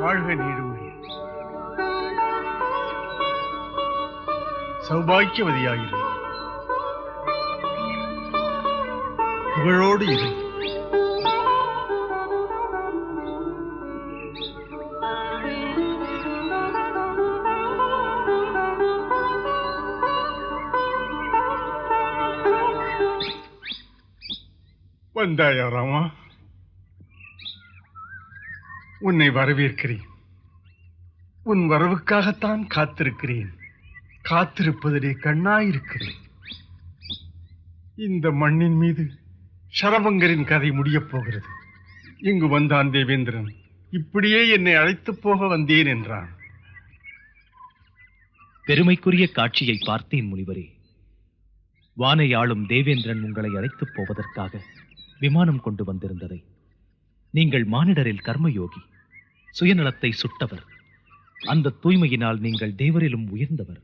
வாழ்க நீடூழி சௌபாக்கியவதியாயிரு. புகழோடு இரு. வந்தாயா ராமா? உன்னை வரவேற்கிறேன். உன் வரவுக்காகத்தான் காத்திருக்கிறேன். காத்திருப்பதிலே கண்ணாயிருக்கிறேன். இந்த மண்ணின் மீது சரவங்கரின் கதை முடியப் போகிறது. இங்கு வந்தான் தேவேந்திரன். இப்படியே என்னை அழைத்துப் போக வந்தேன் என்றான். பெருமைக்குரிய காட்சியை பார்த்தேன் முனிவரே. வானை ஆளும் தேவேந்திரன் உங்களை அழைத்துப் போவதற்காக விமானம் கொண்டு வந்திருந்ததை. நீங்கள் மானிடரில் கர்மயோகி சுயநலத்தை சுட்டவர். அந்த தூய்மையினால் நீங்கள் தேவரிலும் உயர்ந்தவர்.